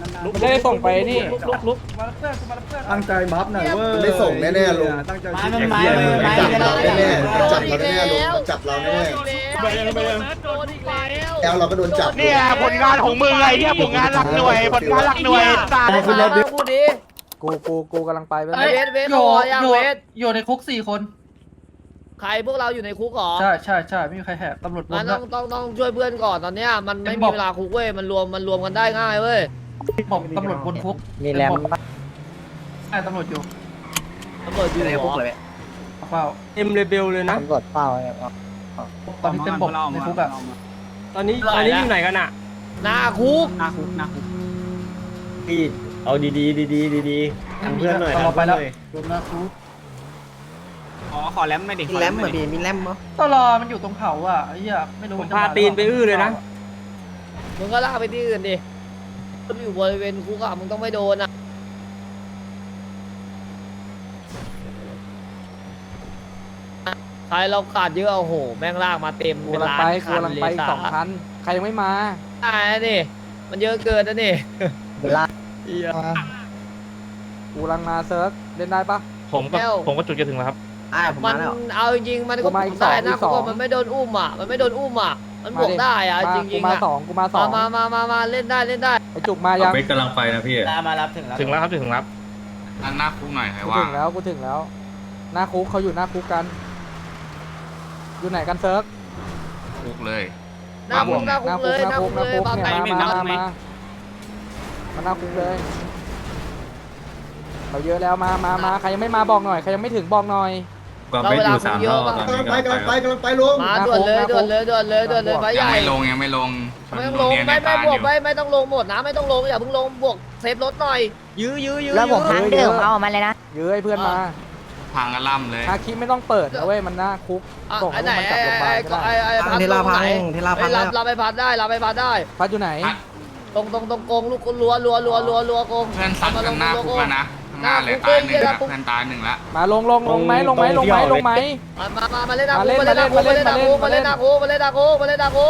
มันจะได้ส่งไปนี่ลุกลุกตั้งใจบัฟหน่อยเว้ยไม่ส่งแน่ๆลุงตั้งใจมันไม้มันไม้จับเราได้แน่ๆจับเราแน่ๆลุงจับเราแน่ไปยังไปยังๆแอลเราก็โดนจับเนี่ยผลงานของมึงไงเนี่ยผลงานหลักหน่วยผลงานหลักหน่วยตาขึ้นรถดิพูดดิกูกูกูกำลังไปเว้ยเวทเวทอยู่อยังอยู่อยู่ในคุกสี่คนใครพวกเราอยู่ในคุกหรอ ใช่ใช่ใช่ไม่มีใครแหกตำรวจมันต้องต้องต้องช่วยเพื่อนก่อนตอนเนี้ยมันไม่มีเวลาคุกเว้ยมันรวมมันรวมกันได้ง่ายเว้ย บอกตำรวจบนคุกมีแรมใช่ตำรวจอยู่ตำรวจอยู่เหรอเปล่าเอ็มเลเบลเลยนะตำรวจเปล่าเนี่ยตอนนี้เต็มบกในคุกอะตอนนี้ตอนนี้อยู่ไหนกันอะหน้าคุกพี่เอาดีดีดีดีดีดีทำเพื่อนหน่อยตำรวจไปแล้วอ๋อขอแรมไม่ดิมีแรมเหรอพี่มีแรมเหรอตลอมันอยู่ตรงเขาอะไอ้เหี้ยไม่รู้ผมพาตีนไปอื้อเลยนะมึงก็ลากไปที่อื่นดิ มึงอยู่บริเวณคุกอะมึงต้องไม่โดนอะใครเราขาดเยอะโอ้โห แม่งลากมาเต็มกูเป็นกำลังล้านไปกูคันกำลังเลไปยอีกสองคันใครยังไม่มา ตายนะนี่ มันเยอะเกินนะนี่เวลากูกำลังมาเซิร์ฟเล่นได้ปะ ผมก็ผมก็จุดจะถึงแล้วครับ อ่าผมมัมานแล้ว เอาจริงๆมันกูก็มาบอีวกกสองได้นะอีกสองเพราะมันไม่โดนอุ้มอะมันไม่โดนอุ้มอะมันบวกดิได้อะมาจกูริงๆมาอะสองกูมาสองมามามามาเล่นได้เล่นได้ ไอจุกมายังเบสกำลังไปนะพี่มารับถึงแล้วถึงแล้วครับถึงแล้วอันหน้าคุ้งหน่อยใครกูว่าถึงแล้วกูถึงแล้ว หน้าคุกเขาอยู่หน้าคุกกัน อยู่ไหนกันเซิร์ฟคุกเลยหน้าคุกหน้าคุกเลยหน้าคุกเลยหบางน้าไก่คุกมาเนี่ยมามามามาหน้าคุกเลยเราเยอะแล้วมามามาใครยังไม่มาบอกหน่อยใครยังไม่ถึงบอกหน่อย ก็เบสอยู่สามรอบตอนกำลันี้งไปกำลังไปกำลังไปลุงมาด่วนเลยด่วนเลยด่วนเลยด่วนเลยไฟใหยังญ่ ไม่ลงยังไม่ลงไม่ต้องลงไม่ไม่บวกไม่ไม่ต้องลงหมดนะไม่ต้องลงอย่าเพิ่งลงบวกเซฟรถหน่อย ยื้อยื้อยื้อแล้วผมพังเดิมเอามาเลยนะเยอะให้เพื่อนมาพังกระล่ำเลยฮาคิไม่ต้องเปิดนะเว้ยมันหน้าคุกอะส่งไอ้ให้ไหนมันกลับไอ้โรงพยาบาลก็ไอ้ได้ไอ้พัดเทลาพังเทลาพังไอ้รับรับไปพัดได้รับไปพัดได้ พัดอยู่ไหน ตรงตรงตรงกงลูกรัวรัวรัวรัวรัวกงเพื่อนสัตว์กันหน้าคุกแล้วนะข้าง หน้าเลยตายหนึ่งละเพื่อนตายหนึ่งละมาลงลงลงไหมลงไหมลงไหมลงไหมมามามามาเล่นนามาคุเล่นมาเล่นนาคุมามาเล่เล่นนนาคุมามาเล่เล่นนนาคุมาเล่นนาคุมาเล่นนาคุ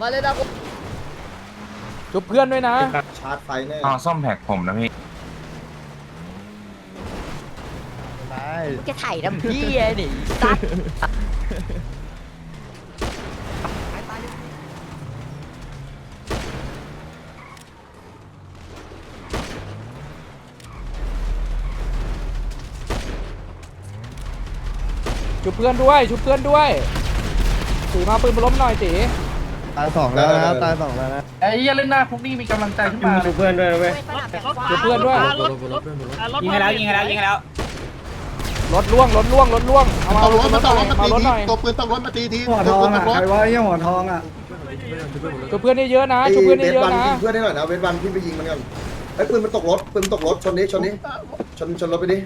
มาเล่นนาคุจุบเพื่อนด้วยนะ ชาร์จไฟแน่อ๋อซ่อมแพ็กผมนะพี่จะถ่ายทำพี่ไอ้ดิซัด จุบเพื่อนด้วยจุบเพื่อนด้วยตีมาปืนมาล้มหน่อยตีตายสองแล้วนะตายสองแล้วนะไอ้เหี้ยเล่นหน้าคุกนี่มีกำลังใจขึ้นมาเลยเพื่อนด้วยเว้ยจุบเพื่อนด้วยยิงให้แล้วยิงให้แล้วยิงให้แล้วรถล่วงรถล่วงรถล่วงเอาเอารถหน่อยเอารถหน่อยตัวปืนต้องรถมาตีทีหัวทองอะใครว่าไอ้หัวทองอะจุบเพื่อนนี่เยอะนะไอ้จุบเพื่อนเวนี่ทเยอะวันนะยิงเพื่อนให้หน่อยนะเวทวันพี่ไปยิงมันก่อนไอ้ปืนมันตกรถปืนมันตกรถชนนี้ชนนี้ชนชนรถไปดิ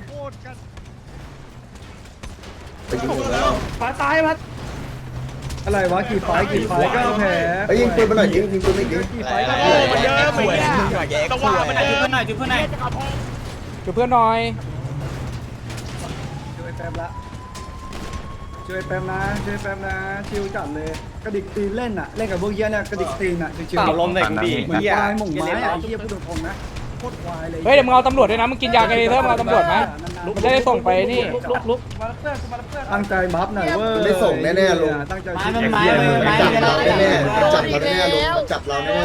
ไปยิงหมดแล้วอะไรวะกี่ไฟกี่ไฟก็แพ้ไอ้ยิงปืนไปหน่อยยิงยิงปืนไม่ยิงกี่ไฟก็โอ้แพ้มันเยอะไปเนี่ยต้องว่ามันเยอะหน่อยจุดเพื่อนหน่อยจุบเพื่อนหน่อยช่วยแป๊บละช่วยแป๊บนะช่วยแป๊บนะชิวจัดเลยกระดิกตีนเล่นอะเล่นกับพวกเยี่ยเนี่ยกระดิกตีนอะชิวๆลมใส่กูดีเหมือนควายหม่งไม้อะไอ้เหี้ยพูดตรงๆนะโคตรควายเลยเฮ้ยเดี๋ยวมึงเอาตำรวจด้วยนะมึงกินยาไกลเทอร์มึงเอาตำรวจไหมมัน จะได้ส่งไปนี่ลุกลุกมาเพื่อนมาเพื่อนตั้งใจบัฟหน่อยเว้ยไม่ส่งแน่ๆลุง ตั้งใจมันไม้มันไม้จับก็เราได้แน่ๆจับเราแน่ๆลุงจับเราแน่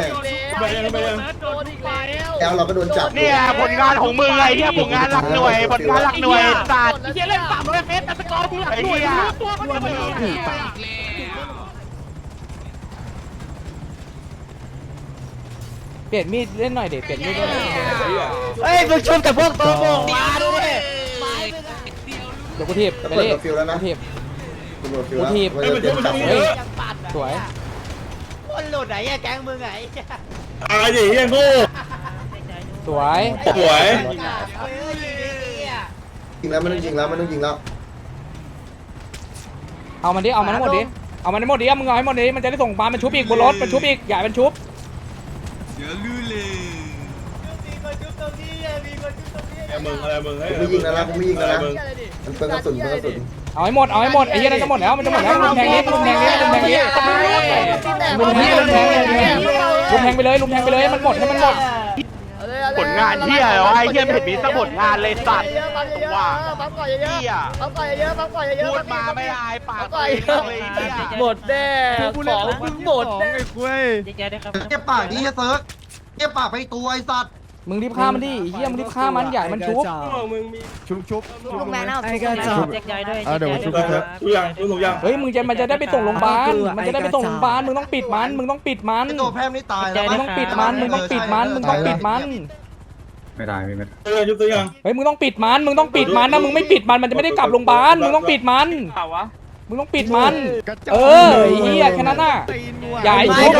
ไปยังไปยังโดนอีกแล้วๆแอลเราก็โดนจับเนี่ยผลงานของมึงไงเนี่ยผลงานหลักหน่วยผลงานหลักหน่วยตาเฮียเล่นสามร้อยเมตรแต่สกอร์กูหลักไอ้หน่วยเหี้ยตัวมันจะไปเปลี่ยนมีดเล่นหน่อยเด็เปลี่ยนมีดเล่นหน่อยเฮ้ยมึงชมแต่พวกตัวโกงมาดูดิ เดี๋ยวกูทีบตำไปรวจดิกับฟิวแล้วนะกูทีบ ตำรวจฟิวแล้วกูถีบว่าจะเตรียมจับเฮ้ยสวย คนหลุดไหนอะแก๊งมึงไงอะไรดิยังกูสวยสวยยิงแล้วมันต้องยิงแล้วมันต้องยิงแล้วเอามันดิ เอามันทั้งหมดดิ เอามันทั้งหมดดิเอามึงเอาให้หมดดิ มันจะได้ส่งปลามันชุบอีกบนรถมันชุบอีกอย่าให้มันชุบมึงอะไรมึงผมไม่ยิงแล้วนะผมไม่ยิงแล้วนะมัน เปิดกระสุนเปิดกระสุนเอาให้หมด เอาให้หมดไอ้เหี้ยนั่นจะหมดแล้ว มันจะหมดแล้วลุมแทงนี้ลุมแทงนี้ลุมแทงนี้ลุมแทงลุมแทงลุมแทงลุมแทงไปเลยลุมแทงไปเลยมันหมดให้มันหมด ผลงานเหี้ยเหรอไอ้เหี้ยไม่เห็นมีสักผลงานเลยสัตว์เยอะปั๊มเยอะว่าๆปั๊มก่อนเยอะเหี้ยๆปั๊มก่อนเยอะๆปั๊มก่อนเยอะๆพูดมาไม่อายปากปั๊มตัก่วอนเองเยอะเลยไอ้เหี้ยหมดแน่ของมึงหมดแน่เก็บปากดิเซิร์ฟเก็บปากไปตัวไอ้สัตว์ มึงรีบฆ่ามันดิเฮียมึงรีบฆ่ามันใหญ่มันชุบชุบชุบลุงแม่น่าไอ้กระจอกแจ็คย้ายด้วยเดี๋ยวชุบชุบยังชุบถูกยังเฮ้ยมึงจะมันจะได้ไปส่งโรงพยาบาลมันจะได้ไปส่งโรงพยาบาลมึงต้องปิดมันมึงต้องปิดมันไอ้ตัวแพร่มนี่ตายแล้วมึงต้องปิดมันมึงต้องปิดมันมึงต้องปิดมันเออชุบตัวยังเฮ้ยมึงต้องปิดมันมึงต้องปิดมันนะมึงไม่ปิดมันมันจะไม่ได้กลับโรงพยาบาลมึงต้องปิดมัน มึงต้องปิดมัน เออไอ้เฮียแค่นั้นน่ะใหญ่ชุบ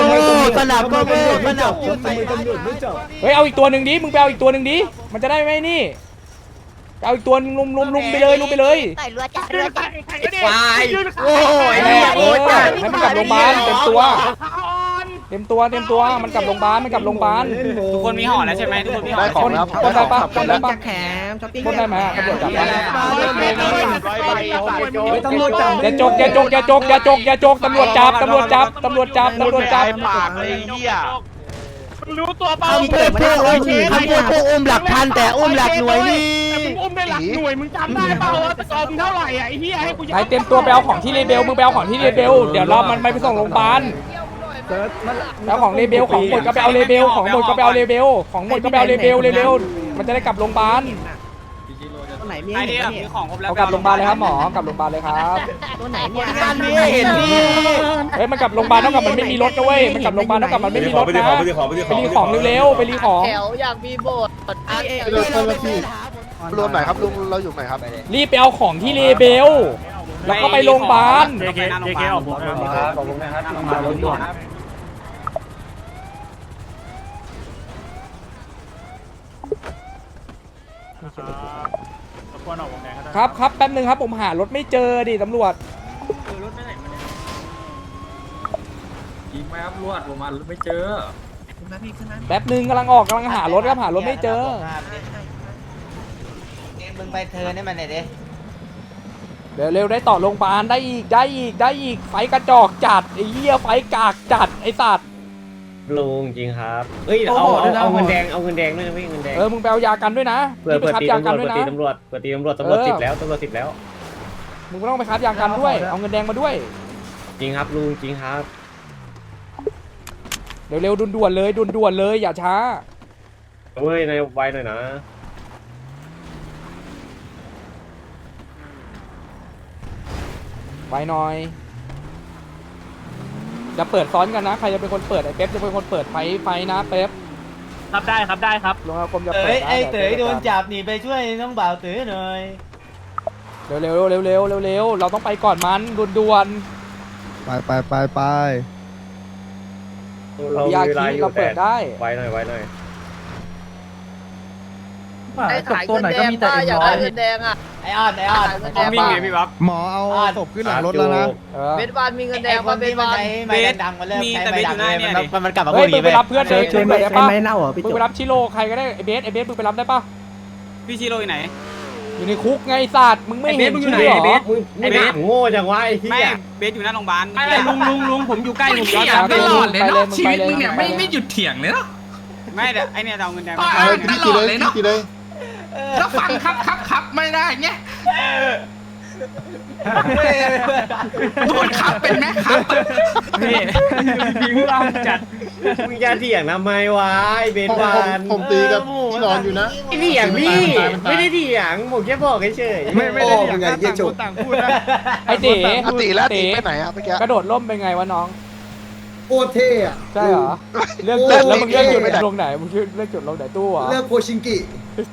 สนับก็ไม่สนับทำไมตำรวจไม่จับเฮ้ยเอาอีกตัวหนึ่งดิ มึงไปเอาอีกตัวหนึ่งดิ มันจะได้ไหมนี่ เอาอีกตัวหนึงลุมลุมลุมไปเลยลุมไปเลยใส่เรือจัดเรือจัดควายโอ้ยแม่เนี่ยเอโอ้อยจัดให้มันกลับโรงพยาบาลเต็มตัวเต็มตัวเต็มตัวมันกลับโรงพยาบาลมันกลับโรงพยาบาลทุกคนมีห่อแล้วใช่ไหมทุกคนมีห่อคนคนได้ปะคนได้ปะคนได้ไหมอะตำรวจจับปะไม่ตำรวจจับอย่าจกอย่าจกอย่าจกอย่าจกอย่าจกตำรวจจับตำรวจจับตำรวจจับตำรวจจับปากเลยไอ้เหี้ยรู้ตัวเปล่าคำพูดพวกอุ้มคำพูดพวกอุ้มหลักพันแต่อุ้มหลักหน่วยนี่แต่มึงอุ้มได้หลักหน่วยมึงจำได้เปล่าว่าตะกอมึงเท่าไหร่อะไอ้เหี้ยให้กูไหนเต็มตัวไปเอาของที่เรเบลมึงไปเอาของที่เรเบลเดี๋ยวรอมันไปส่งโรงพยาบาล เซิร์ฟมันแล้วของเรเบลของหมดก็ไปเอาเรเบลของหมดก็ไปเอาเรเบลของหมดก็ไปเอาเรเบลเร็วๆมันจะได้กลับโรงพยาบาลไอเดียมีของครบแล้วเอากลับโรงพยาบาลเลยครับหมอกลับโรงพยาบาลเลยครับตัวไหนเนี่ยมันนี่เห็นนี่เฮ้ยมันกลับโรงพยาบาลเท่ากับมันไม่มีรถนะเว้ยมันกลับโรงพยาบาลเท่ากับมันไม่มีรถไปดีนะของไปดีของไปดีไปรีของเร็วๆไปรีของแถวอยากมีโบสถ์อะรวมไหนครับลุงเราอยู่ไหนครับรีบไปเอาของที่เรเบลแล้วก็ไปโรงพยาบาลเจเคเจเคออกผมครับขอบคุณนะครับ มารถด่วนครับครับแป๊บนึงครับผมหารถไม่เจอดิตำรวจเจอรถไม่ได้ยิงไหมครับลวดผมมารถไม่เจอแป๊บนึงกำลังออกกำลังหารถครับหารถไม่เจอมึงไปเธอเนี่ยมันไหนดิเดี๋ยวเร็วได้ต่อโรงพยาบาลได้อีกได้อีกได้อีกไฟกระจอกจัดไอ้เหี้ยไฟกากจัดไอ้สัตว์ ลุงจริงครับเฮ้ยเอาเอาเอาเงินแดงเอาเงินแดงด้วยนะพี่เงินแดงเออมึงไปเอายากันด้วยนะเพื่อมึงไปเพื่อคับตียาตำรกันวจด้วเพื่ยอนะตีตำรวจเพื่อตีตำรวจตำรวจเออสิบแล้วตำรวจสิบแล้ว มึงก็ต้องไปคับยากันด้วย เอาเงินแดงมาด้วย จริงครับลุงจริงครับเดี๋ยวเร็วด่วนๆเลยด่วนๆเลยอย่าช้าเฮ้ยนายไวหน่อยนะไว้หน่อย จะเปิดซ้อนกันนะ ใครจะเป็นคนเปิดไอ้เป๊ปจะเป็นคนเปิดไฟไฟนะเป๊ปครับได้ครับได้ครับ ลงอาคมจะเปิดนะเต๋ยโดนจับหนีไปช่วยน้องบ่าวเต๋ยหน่อยเร็วเร็วเร็วเร็วเร็วเร็วเราต้องไปก่อนมันด่วนไปไปไปไปเราๆมียาเวลาคีอยู่เราแต่เปิดได้ไวหน่อยไวหน่อยไอ้ขายเงินแดงป้าอยากได้เงินแดงอะ ไอออนไอออนขายเงินแดงวิ่งป้าไงพี่บ๊อบหมอเอาศพขึ้นหลังรถแล้วนะเออเบสบานมีเงินแดงมาเบสบานเบสมีแต่เบสอยู่หน้าเนี่ยดิมันกลับมาพเฮ้วยกมึนี้งไปไปรับเพื่อนเลยเชิญมึงไปไปได้ใครปะไม่เน่าเหรอพี่มึงจุ๊ไปรับชิโร่ใครก็ได้ไอเบสไอเบสมึงไปรับได้ปะพี่ชิโร่อยู่ไหน อยู่ในคุกไงไอ้สัตว์มึงไม่ไอ้เบเห็สนมึงอยู่ชื่อไหนเหรไอ้เบอสไอ้เบสโง่จังวะไอ้ที่ไม่อะเบสอยู่หน้าโรงพยาบาลไม่ลุงลุงลุงผมอยู่ใกล้ผมย้อนเถียงตลอดเลยเนาะชีวิตมึงเนี่ยไม่ไม่หยุดเถียงเลยเนาะไม่แต่ไอเนี่ยจะเอาเงินแดงเอาพี่กี่เลยพี่กี่เลย แล้วฟังครับครับครับไม่ได้เงี้ยโดนครับเป็นไหมครับนี่ยิงเราจัดมึงจะเถียงทำไมวะไอ้เบสผมบาผมนผมตีกับที่นอนอยู่นะไม่เถียงพี่ไม่ได้เถียงผมแค่บอกเฉยๆไม่ไม่ได้อย่างนั้นต่างคนต่างพูดนะไอเต๋อติแล้วติเต๋ไปไหนอะเมื่อกี้กระโดดร่มเป็นไงวะน้อง โคตรเท่อะใช่เหรอเรื่องโอ้จุดแล้วมึงเรื่องจุดไม่ได้ลงไหนมึงเรื่องจุดลงไหนตู้เหรอเลือกโคชิงกิ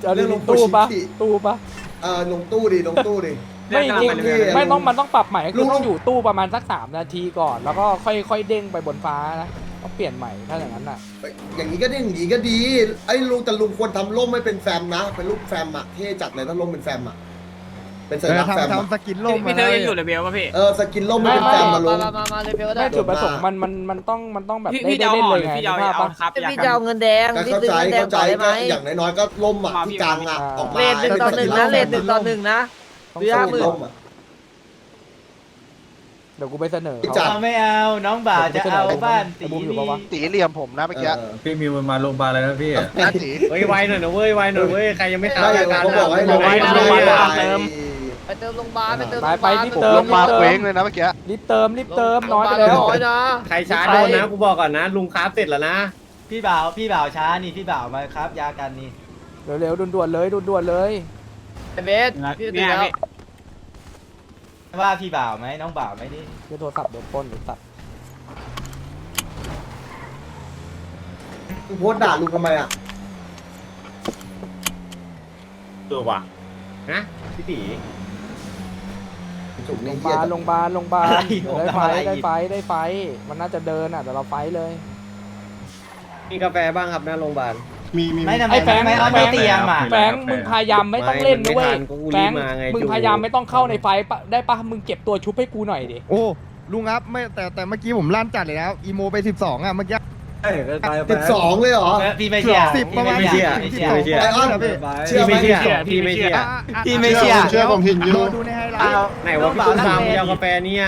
เอาดิเรื่องลงตู้ปะโคชิตู้ปะเอ่อลงตู้ดิลงตู้ดิไม่จริงเรื่องอะไรไม่ต้องมันต้องปรับใหม่ลุคืองต้องอยู่ตู้ประมาณสักสามนาทีก่อน แล้วก็ค่อยค่อยเด้งไปบนฟ้านะต้องเปลี่ยนใหม่ถ้าอย่างนั้นน่ะเฮ้ยอย่างนี้ก็ได้อย่างนี้ก็ดีไอ้ลุงแต่ลุงควรทำร่มไม่เป็นแฟมนะเป็นรูปแฟมอะเท่จัดเลยถ้าร่มเป็นแฟมอะ เป็นสัญลักษณ์แฟมอะทำสกินล่มพี่เธอยังอยู่เลยเบลป่ะพี่ เออสกินร่มไม่เป็นแฟมมามาลุงมามามาเลยเบลก็ได้ไม่จุดประสงค์มันมันมันต้องมันต้องแบบพี่ได้พี่จะได้เอาเล่นห่อเลยหรือไงพี่จะเอาใช่ปะเอาครับ พี่จะเอาเงินแดงก็พี่เข้าซื้อใจเงินแดงเข้าใจก่อนได้ไหมก็อย่างน้อยๆก็ร่มอะที่กลางอะออกมาเลทหนึ่งต่อหนึ่งนะเลทหนึ่งต่อหนึ่งนะ ต้องซื้อห้าหมื่นร่มอะดี๋ยวกูไปเสนอจัเขาดไม่เอา น้องบ่าวจะเอาบ้านไอ้บูมอยู่ปะวะตีเหลี่ยมผมนะเมื่อกี้เออพี่มิวมันมาโรงพยาบาลแล้วนะพี่ นะตี เฮ้ยไวหน่อยนะเว้ยไวหน่อยเว้ย ใครยังไม่เข้าไม่อาการเขาบอกให้นะไว้ไวไว้หน่อยไว้เว้ยเติม ไปเติมโรงพยาบาลไปเติมไปโรงพยาไปบาลรีบผมเติลมงมาเคว้งเลยนะเมื่อกี้ รีบเติมรีบเติมน้อยไปโรงพแล้วยาบาลน้อยนะใครช้าโดนนะกูบอกก่อนนะ ลุงคราฟเสร็จแล้วนะพี่บ่าวพี่บ่าวช้านี่พี่บ่าวมาครับ ยากันนี่เร็วๆด่วนๆเลยด่วนๆเลยไอ้เบสพี่ตีแล้วว่าพี่บ่าวไหมน้องบ่าวไหมนี่เดี๋ยวโทรศัพท์โดนปล้นหรือตัดมึงโพสต์ด่าลุงทำไมอะตัวว่ะนะพี่ตี จุกโรนี่งพเหี้ยยาบาลจัดโรงพยาบาลโรงพยาบาลได้ไฟได้ไฟได้ไฟ มันน่าจะเดินอะแต่เราไฟเลย มีกาแฟบ้างครับหน้าโรงพยาบาลไม่ทำไมไอ้แฟงไม่เอาไม่เตรียมอะแฟงมึงพยายามไม่ต้องเล่นนะเว้ยไม่มันไม่ทันกูรีบแฟงมาไงมึงจูพยายามไม่ต้องเข้าในไฟปะได้ปะมึงเก็บตัวชุบให้กูหน่อยดิ โอ้ลุงครับไม่แต่แต่เมื่อกี้ผมลั่นจัดเลยนะอีโมไป 12อะเมื่อกี้ เอ้ยก็ไปสิบสองเลยเหรอ พี่ไม่เชื่อสิบประมาณพี่สิไม่บเชื่อสิไม่บเชื่อสองไอ้อ้อนเชื่อพี่เชื่อไหมพี่ไม่เชื่อพี่ไม่เชื่อพี่ไม่เชื่อเชื่อผมเห็นอยู่ รอดูในไฮไลท์ ไหนว่าพี่ตุ้มตามยากาแฟเนี่ย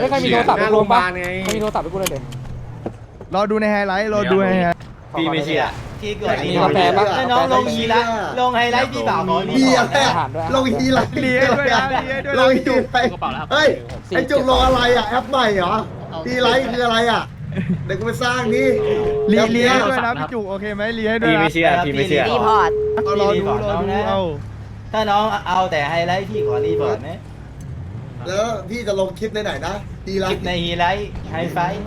ไม่ใครมีโทรศัพท์หให้น้ากูโรลงงพยาปะบาลไงใครมีโทรศัพท์ให้กูเลยเด็รอดูในไฮไลท์ รอดูในไฮไลท์พี่ไม่เชื่อพี่กดมีนี่กาแฟปะให้น้องลงฮีละลงไฮไลท์พี่บ่าวขอนี่เฮียก่อนแม่อาหารด้วยลงฮีไรเลี้ยด้วยนะเลี้ยด้วยลนะงพี่ฮีจุกไรเฮ้ยไอจุกลงอะไรอะแอปใหม่เหรอฮีไรคืออะไรอะ เดี๋ยวกูไปสร้างนี่เลี้ยแอปเลี้เนี้ยยด้วยนะพี่จุกโอเคไหมเลี้ยด้วยพี่นะไม่เชื่อพี่ไม่เชื่อ รีพอร์ตเอารอดูรอดูเอาถ้าน้องเอาแต่ไฮไลท์พี่ขอรีพอร์ตนะแล้วพี่จะลงคลิปในไหนนะฮีไรคลิปในฮีไลท์ไฮไฟท์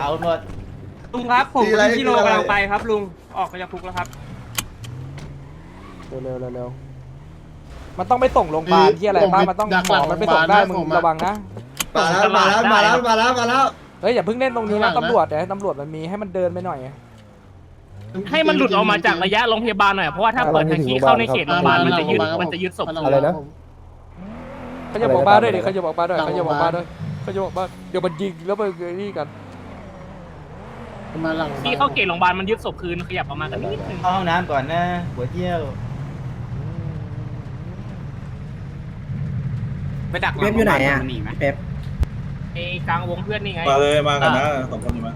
เอาหมดลุงครับผมตีอะไรกับพี่โลคืออะไรกำลังไปครับลุงออกมาจากคุกแล้วครับเร็วๆเร็วๆมันต้องไปส่งโรงพยาบาลที่อะไรบ้างมันต้องหมอมันไปส่งได้มึงระวังนะ มาแล้วมาแล้วมาแล้วมาแล้วมาแล้ว เฮ้ยอย่าเพิ่งเล่นตรงนี้นะตำรวจเดี๋ยวให้ตำรวจมันมีให้มันเดินไปหน่อย ให้มันหลุดออกมาจากระยะโรงพยาบาลหน่อยเพราะว่าถ้าเปิดทางขี้เข้าในเขตโรงพยาบาลมันจะยึดมันจะยึดศพอะไรนะ เขาจะบอกบ้านด้วยดิเขาจะบอกบ้านด้วยเขาจะบอกบ้านด้วยเขาจะบอกบ้านเดี๋ยวมันยิงแล้วไปนี่กันที่เข้าเขตโรงพยาบาลมันยึดศพคืนขยับออกมากันนิดนึงเข้าห้องน้ำก่อนนะหัวเที่ยวไปดักเว็บอยู่ไหนอะหนีไหมเว็บ ไอ้กลางวงเพื่อนนี่ไงมาเลยมากันนะสองคนนี้มา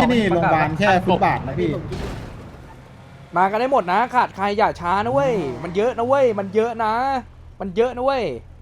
ที่นี่โรงพยาบาลแค่ฟุตบาทนะพี่ มากันได้หมดนะ ขาดใครอย่าช้านะเว้ย มันเยอะนะเว้ย มันเยอะนะ มันเยอะนะเว้ยเ